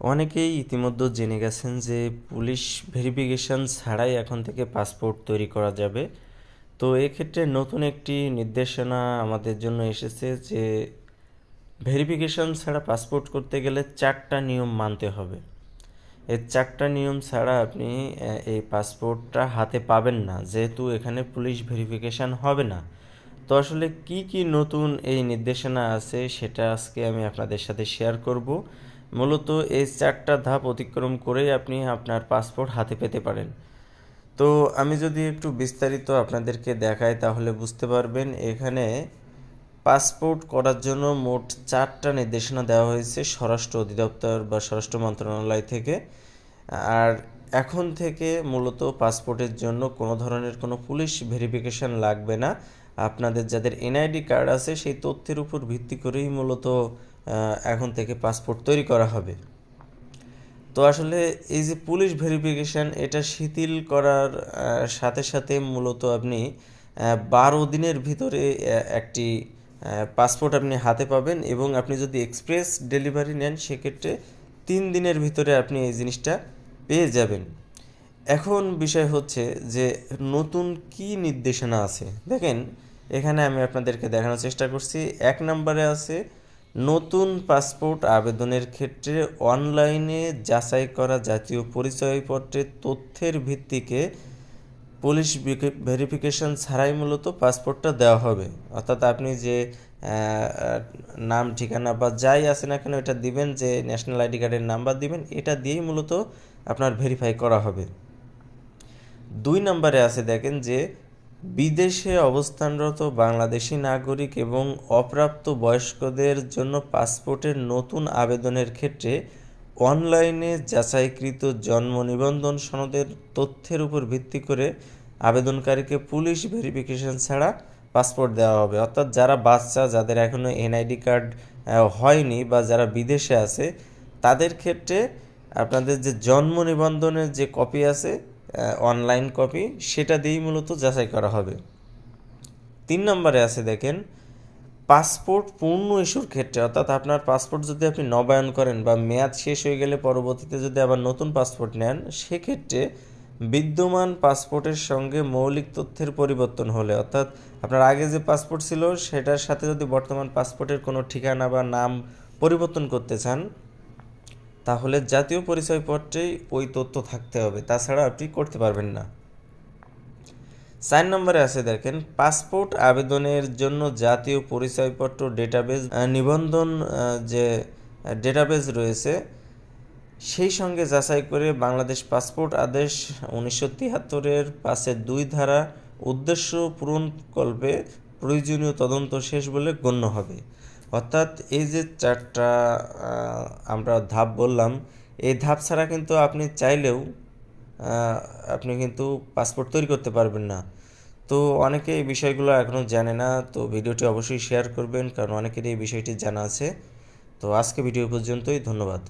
অনেকেই ইতিমধ্যে জেনে গেছেন যে পুলিশ ভেরিফিকেশন ছাড়াই এখন থেকে পাসপোর্ট তৈরি করা যাবে। তো এক্ষেত্রে নতুন একটি নির্দেশনা আমাদের জন্য এসেছে যে ভেরিফিকেশন ছাড়া পাসপোর্ট করতে গেলে চারটা নিয়ম মানতে হবে। এই চারটা নিয়ম ছাড়া আপনি এই পাসপোর্টটা হাতে পাবেন না, যেহেতু এখানে পুলিশ ভেরিফিকেশন হবে না। তো আসলে কি কি নতুন এই নির্দেশনা আছে সেটা আজকে আমি আপনাদের সাথে শেয়ার করব। মূলত এই চারটা ধাপ অতিক্রম করেই আপনি আপনার পাসপোর্ট হাতে পেতে পারেন। তো আমি যদি একটু বিস্তারিত আপনাদেরকে দেখাই, তাহলে বুঝতে পারবেন এখানে পাসপোর্ট করার জন্য মোট চারটা নির্দেশনা দেওয়া হয়েছে স্বরাষ্ট্র অধিদপ্তর বা স্বরাষ্ট্র মন্ত্রণালয় থেকে। আর এখন থেকে মূলত পাসপোর্টের জন্য কোনো ধরনের কোনো পুলিশ ভেরিফিকেশন লাগবে না। আপনাদের যাদের এনআইডি কার্ড আছে, সেই তথ্যের উপর ভিত্তি করেই মূলত এখন থেকে পাসপোর্ট তৈরি করা হবে। তো আসলে এই যে পুলিশ ভেরিফিকেশন এটা শিথিল করার সাথে সাথে মূলত আপনি বারো দিনের ভিতরে একটি পাসপোর্ট আপনি হাতে পাবেন এবং আপনি যদি এক্সপ্রেস ডেলিভারি নেন, সেক্ষেত্রে তিন দিনের ভিতরে আপনি এই জিনিসটা পেয়ে যাবেন। এখন বিষয় হচ্ছে যে নতুন কি নির্দেশনা আছে? দেখেন, এখানে আমি আপনাদেরকে দেখানোর চেষ্টা করছি। এক নম্বরে আছে নতুন পাসপোর্ট আবেদনের ক্ষেত্রে অনলাইনে যাচাই করা জাতীয় পরিচয়পত্রের তথ্যের ভিত্তিকে পুলিশ ভেরিফিকেশন ছাড়াই মূলত পাসপোর্টটা দেওয়া হবে। অর্থাৎ আপনি যে নাম, ঠিকানা বা যাই আছে না কেন এটা দিবেন, যে ন্যাশনাল আইডি কার্ডের নাম্বার দিবেন, এটা দিয়েই মূলত আপনার ভেরিফাই করা হবে। দুই নম্বরে আছে দেখেন যে বিদেশে অবস্থানরত বাংলাদেশি নাগরিক এবং অপ্রাপ্ত বয়স্কদের জন্য পাসপোর্টের নতুন আবেদনের ক্ষেত্রে অনলাইনে যাচাইকৃত জন্ম নিবন্ধন সনদের তথ্যের উপর ভিত্তি করে আবেদনকারীকে পুলিশ ভেরিফিকেশন ছাড়া পাসপোর্ট দেওয়া হবে। অর্থাৎ যারা বাচ্চা, যাদের এখনও এনআইডি কার্ড হয়নি বা যারা বিদেশে আছে, তাদের ক্ষেত্রে আপনাদের যে জন্ম নিবন্ধনের যে কপি আছে অনলাইন কপি সেটা দিয়েই মূলত যাচাই করা হবে। তিন নম্বরে আছে দেখেন পাসপোর্ট পূর্ণ ইস্যুর ক্ষেত্রে, অর্থাৎ আপনার পাসপোর্ট যদি আপনি নবায়ন করেন বা মেয়াদ শেষ হয়ে গেলে পরবর্তীতে যদি আবার নতুন পাসপোর্ট নেন, সেক্ষেত্রে বিদ্যমান পাসপোর্টের সঙ্গে মৌলিক তথ্যের পরিবর্তন হলে, অর্থাৎ আপনার আগে যে পাসপোর্ট ছিল, সেটার সাথে যদি বর্তমান পাসপোর্টের কোনো ঠিকানা বা নাম পরিবর্তন করতে চান তাহলে জাতীয় পরিচয়পত্রেই ওই তথ্য থাকতে হবে, তাছাড়া আপনি করতে পারবেন না। চার নম্বরে আছে দেখেন, পাসপোর্ট আবেদনের জন্য জাতীয় পরিচয়পত্র ডেটাবেজ নিবন্ধন যে ডেটাবেজ রয়েছে, সেই সঙ্গে যাচাই করে বাংলাদেশ পাসপোর্ট আদেশ উনিশশো তিয়াত্তরের পাশে দুই ধারা উদ্দেশ্য পূরণকল্পে প্রয়োজনীয় তদন্ত শেষ বলে গণ্য হবে। অর্থাৎ এই যে চারটা আমরা ধাপ বললাম, এই ধাপ ছাড়া কিন্তু আপনি চাইলেও আপনি কিন্তু পাসপোর্ট তৈরি করতে পারবেন না। তো অনেকে এই বিষয়গুলো এখনও জানে না, তো ভিডিওটি অবশ্যই শেয়ার করবেন, কারণ অনেকেরই এই বিষয়টি জানা আছে। তো আজকে ভিডিও পর্যন্তই, ধন্যবাদ।